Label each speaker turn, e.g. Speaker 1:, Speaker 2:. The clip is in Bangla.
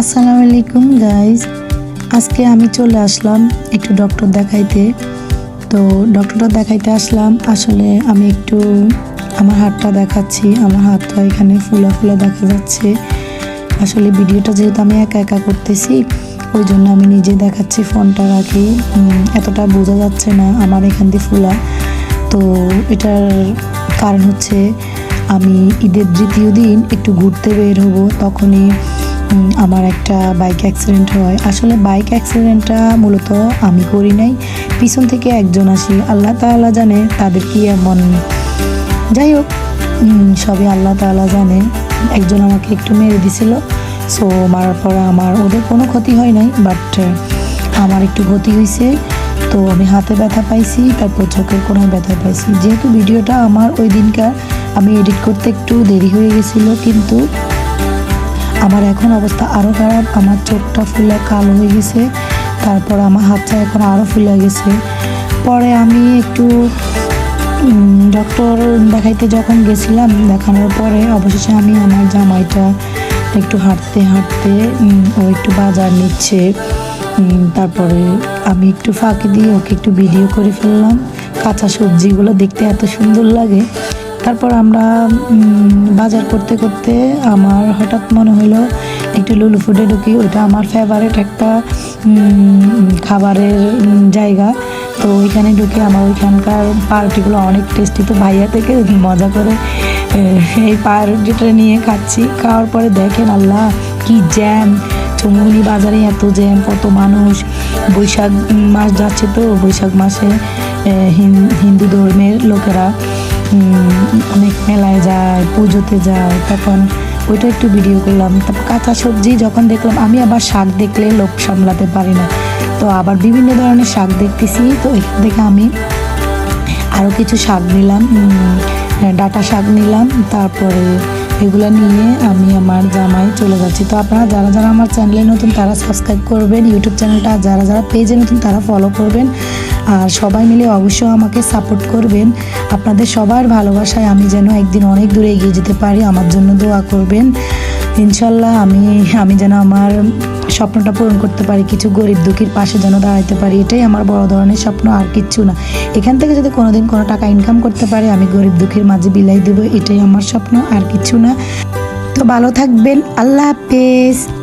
Speaker 1: আসসালামু আলাইকুম গাইজ আজকে আমি চলে আসলাম একটু ডক্টর দেখাইতে। তো ডক্টরটা দেখাইতে আসলাম। আসলে আমি একটু আমার হাতটা দেখাচ্ছি। আমার হাতটা এখানে ফুলা ফুলা দেখা যাচ্ছে। আসলে ভিডিওটা যেহেতু আমি একা একা করতেছি, ওই জন্য আমি নিজে দেখাচ্ছি ফোনটা রাখি। এতটা বোঝা যাচ্ছে না আমার এখান দিয়ে ফুলা। তো এটার কারণ হচ্ছে আমি ঈদের দ্বিতীয় দিন একটু ঘুরতে বের হব, তখনই আমার একটা বাইক অ্যাক্সিডেন্ট হয়। আসলে বাইক অ্যাক্সিডেন্টটা মূলত আমি করি নাই। পিছন থেকে একজন আসি, আল্লাহ তাআলা জানে তাদের কি এমন। যাই হোক সবই আল্লাহ তাআলা জানে। একজন আমাকে একটু মেরে দিছিল সো মারার পর আমার ওদের কোনো ক্ষতি হয় নাই বাট আমার একটু ক্ষতি হয়েছে তো আমি হাতে ব্যথা পাইছি, তারপর চোখের কোনায় ব্যথা পাইছি। যেহেতু ভিডিওটা আমার ওই দিনকার, আমি এডিট করতে একটু দেরি হয়ে গেছিল, কিন্তু আমার এখন অবস্থা আরও খারাপ, আমার চোখটা ফুলে কালো হয়ে গেছে, তারপর আমার হাতটা এখন আরও ফুলে গেছে। পরে আমি একটু ডক্টর দেখাইতে যখন গেছিলাম, দেখানোর পরে অবশেষে আমি আমার জামাইটা একটু হাঁটতে হাঁটতে ও একটু বাজার নিচ্ছে। তারপরে আমি একটু ফাঁকি দিয়ে ওকে একটু ভিডিও করে ফেললাম। কাঁচা সবজিগুলো দেখতে এত সুন্দর লাগে। তারপর আমরা বাজার করতে করতে আমার হঠাৎ মনে হলো একটু লুলু ফুডে ঢুকি, ওইটা আমার ফেভারেট একটা খাবারের জায়গা। তো ওইখানে ঢুকে আমার ওইখানকার পাউরুটিগুলো অনেক টেস্টি তো ভাইয়া থেকে মজা করে এই পাউরুটিটা নিয়ে খাচ্ছি। খাওয়ার পরে দেখেন আল্লাহ, কি জ্যাম চৌমুনি বাজারে এত জ্যাম কত মানুষ। বৈশাখ মাস যাচ্ছে তো, বৈশাখ মাসে হিন্দু ধর্মের লোকেরা অনেক মেলায় যায়, পুজোতে যায়, তখন ওইটা একটু ভিডিও করলাম। তারপর কাঁচা সবজি যখন দেখলাম, আমি আবার শাক দেখলে লোক সামলাতে পারি না। তো আবার বিভিন্ন ধরনের শাক দেখতেছি, তো এখান থেকে আমি আরও কিছু শাক নিলাম ডাটা শাক নিলাম, তারপরে এগুলো নিয়ে আমি আমার জামাই চলে যাচ্ছি। তো আপনারা যারা যারা আমার চ্যানেলে নতুন, তারা সাবস্ক্রাইব করবেন ইউটিউব চ্যানেলটা যারা যারা পেজে নতুন, তারা ফলো করবেন। আর সবাই মিলে অবশ্যই আমাকে সাপোর্ট করবেন। আপনাদের সবার ভালোবাসায় আমি যেন একদিন অনেক দূরে এগিয়ে যেতে পারি, আমার জন্য দোয়া করবেন। ইনশাল্লাহ আমি আমি যেন আমার স্বপ্নটা পূরণ করতে পারি, কিছু গরিব দুঃখীর পাশে যেন দাঁড়াতে পারি, এটাই আমার বড় ধরনের স্বপ্ন, আর কিচ্ছু না। এখান থেকে যদি কোনোদিন কোনো টাকা ইনকাম করতে পারি, আমি গরিব দুঃখীর মাঝে বিলাই দেবো, এটাই আমার স্বপ্ন, আর কিচ্ছু না। তো ভালো থাকবেন, আল্লাহ হাফেজ।